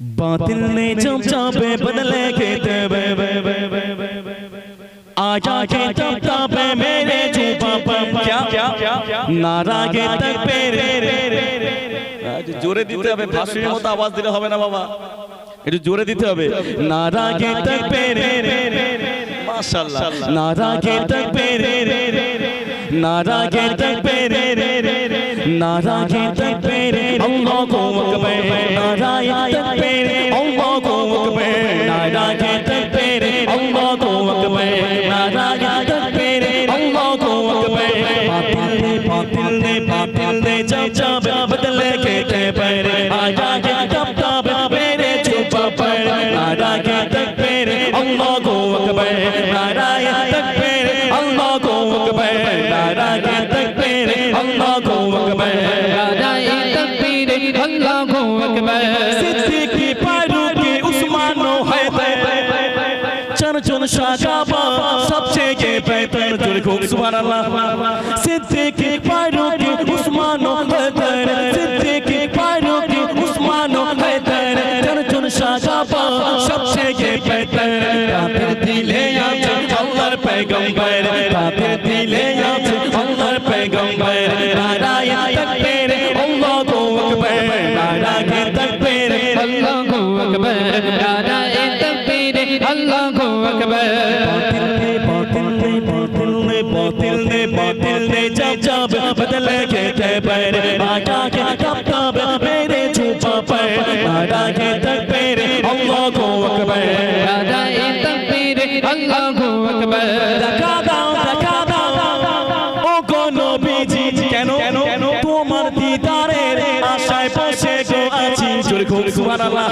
باطل نے جب چاپے بدلے کے تبے آجا کے تب چاپے میرے جھوپا پا نارا کے تک پیرے۔ جورے دیتے ہوئے بھاشنے ہوتا آواز دیتے ہوئے نا بابا۔ এটা জোরে দিতে হবে না রাগে থাকবে کے মাশাআল্লাহ না রাগে کے রে না রাগে کے রে না রাগে থাকবে রে আল্লাহু کے নারায়ে থাকবে اللہ اکبر نعرہ تکبیر اللہ ہو اکبر صدیقی فاروقی عثمان و حیدر چرچن شاہ جابا سب سے یہ بہتر دل سبحان اللہ صدیقی فاروقی عثمان و حیدر صدیقی فاروقی عثمان و حیدر چرچن شاہ جابا سب سے یہ بہتر کافر دلے یا چل اللہ پیغمبر کافر دلے जब जब बदले के तेबर आजा के तब तब मेरे छुपा पर आजा के तकबीर अल्लाहु अकबर नाराए तकबीर अल्लाहु अकबर দেখা দাও দেখা দাও ও গো নবীজি কেন কেন তোমার দিদারের আশায় বসে গো আছি জোরে খুব সুবহানাল্লাহ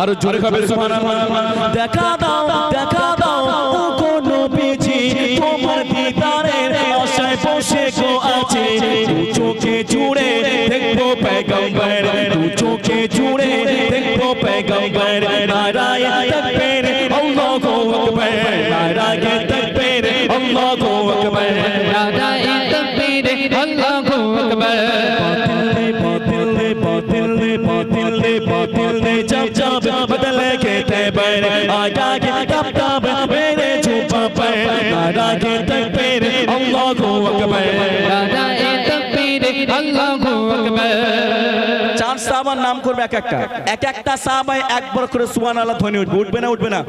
আর জোরে খাবে সুবহানাল্লাহ দেখা দাও দেখা দাও নারায়ে তাকবীর আল্লাহু আকবার নারায়ে তাকবীর আল্লাহু আকবার বাতিল রে বাতিল রে বাতিল রে বাতিল রে জব জব বদল কে তেবর আগা কে তব তব মেরে ঝুপা পে নারায়ে তাকবীর আল্লাহু আকবার নারায়ে কবির আল্লাহু আকবার। চার সাহাবার নাম করবে এক একটা। এক একটা সাহাবায় একবার করে সুবহানাল্লাহ ধ্বনি উঠবে। উঠবে না উঠবে না?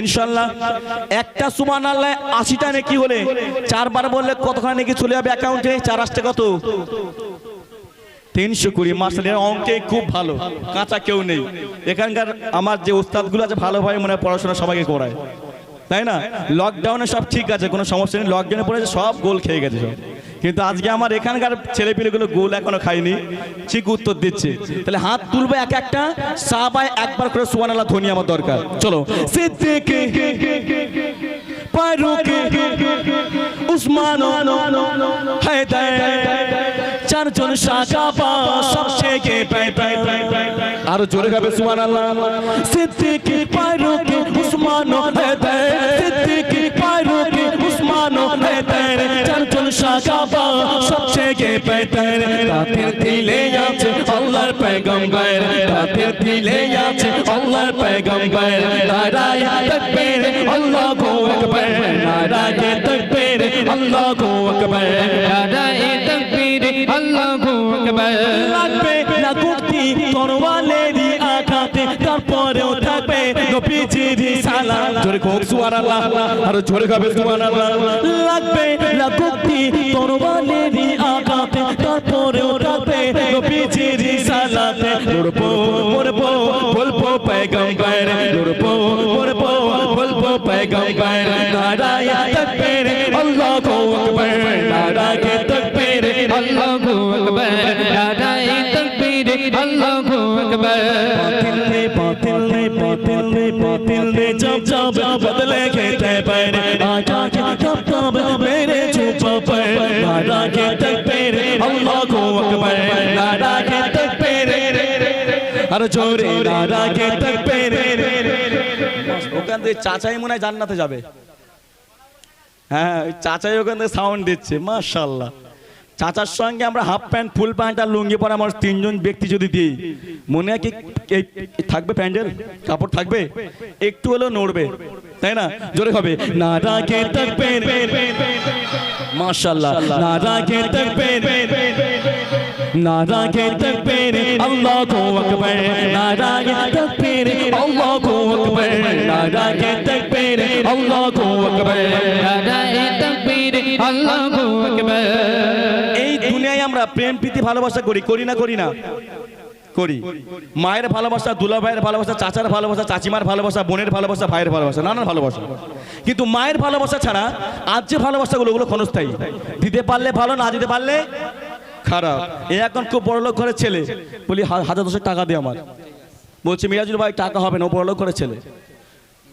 ইনশাল্লাহ একটা সুবহানাল্লাহ আশিটা নাকি হলে চারবার বললে কতখানি নাকি চলে যাবে অ্যাকাউন্টে চার আসতে কত? তিনশো কুড়ি। মার্শালের অঙ্কে খুব ভালো। কাঁচা কেউ নেই। এখানকার আমার যে ওস্তাদগুলো আছে ভালোভাবে মনে পড়াশোনা সবাইকে করায়। তাই না? লকডাউনে সব ঠিক আছে, কোনো সমস্যা নেই। লকডাউনে পড়েছে, সব গোল খেয়ে গেছে সব। কিন্তু আজকে আমার এখানকার ছেলেপিলেগুলো গোল এখনও খায়নি। ঠিক উত্তর দিচ্ছে। তাহলে হাত তুলবে এক একটা সাবাই একবার করে সুবান ধ্বনি আমার দরকার। চলো। আরও জোরে গাবে সুবহান আল্লাহ সাকাবা সবথেকে বেটার তাদের দিলে আছে আল্লাহর পয়গম্বর তাদের দিলে আছে আল্লাহর পয়গম্বর। নারায় তাকবীর, আল্লাহু আকবার। নারায় তাকবীর, আল্লাহু আকবার। নারায় তাকবীর, আল্লাহু আকবার। লাগবে লাগুতি তরওয়ালেরি আঘাতে, তারপরেও থাকবে নবীজির সালাম। আর জোরে গাবে সুবহানাল্লাহ। درپو درپو بلپو پیغمبر درپو درپو بلپو کے আর জোরে আগে থাকবে ওখান থেকে চাচাই মনে হয় জান্নাতে যাবে। হ্যাঁ চাচাই ওখান থেকে সাউন্ড দিচ্ছে মাশাল্লাহ চাচার সঙ্গে আমরা হাফ প্যান্ট ফুল প্যান্ট আর লুঙ্গি পরে আমার তিনজন ব্যক্তি যদি দিই মনে হয় কি থাকবে প্যান্ডেল? কাপড় থাকবে? একটু হলেও নড়বে তাই না? জোরে হবে না রাগে থাকবে মাশাল্লাহ না রাগে থাকবে না রাখে থাকবে আল্লাহ আকবার না রাখে থাকবে আল্লাহ আকবার না রাখে থাকবে আল্লাহ আকবার নারায়ে তাকবীর আল্লাহু আকবার এই দুনিয়ায় আমরা প্রেম, প্রীতি, ভালোবাসা করি করি না করি না? করি। মায়ের ভালোবাসা দুলা ভাইয়ের ভালোবাসা, চাচার ভালোবাসা, চাচিমার ভালোবাসা, বোনের ভালোবাসা, ভাইয়ের ভালোবাসা নানান ভালোবাসা। কিন্তু মায়ের ভালোবাসা ছাড়া আজ যে ভালোবাসাগুলো ওগুলো ক্ষণস্থায়ী। দিতে পারলে ভালো, না দিতে পারলে খারাপ। এ এখন খুব বড় লোক ঘরের ছেলে। বলি হাজার দশেক টাকা দে আমার। বলছি, মিরাজুল ভাই, টাকা হবে না, ও বড় লোক ঘরের ছেলে।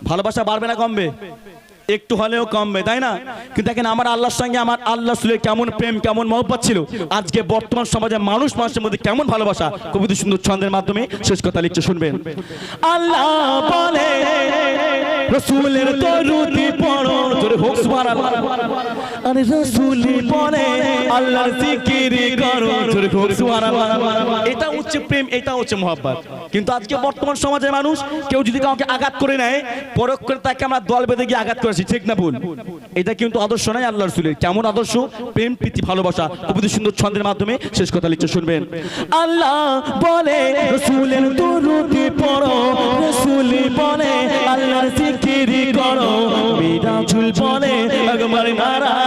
ভালোবাসা বাড়বে না, কমবে। একটু হলেও কমবে, তাই না? কিন্তু দেখেন, আমার আল্লাহর সঙ্গে আমার আল্লাহ সুলে কেমন প্রেম, কেমন মহব্বত ছিল। আজকে বর্তমান সমাজে মানুষ, মানুষের মধ্যে কেমন ভালোবাসা। কবিতা সুন্দর ছন্দের মাধ্যমে শেষ কথা লিখছে শুনবেন। আল্লাহ বলে, রসুলের দরুদি পড়ো। জোরে হোক, সুবহানাল্লাহ। আরে রসুল বলে, আল্লাহর জিকির করো। জোরে হোক সুবহানাল্লাহ। এটা হচ্ছে প্রেম, এটা হচ্ছে মহব্বত। কিন্তু আজকে বর্তমান সমাজের মানুষ কেউ যদি কাউকে আঘাত করে নেয় পরক করে তাকে আমরা দল বেঁধে গিয়ে আঘাত করেছি, ঠিক না ভুল? এটা কিন্তু আদর্শ নয় আল্লাহ রসুলের। কেমন আদর্শ? প্রেম, প্রীতি, ভালোবাসা। কবিতা সুন্দর ছন্দের মাধ্যমে শেষ কথা লিখছে শুনবেন। আল্লাহ বলে, রসুলের দরুদি পড়ো। রসুল বলে, আল্লাহর জিকির করো। মেয়েরা ঝুল বলে, একবার নারা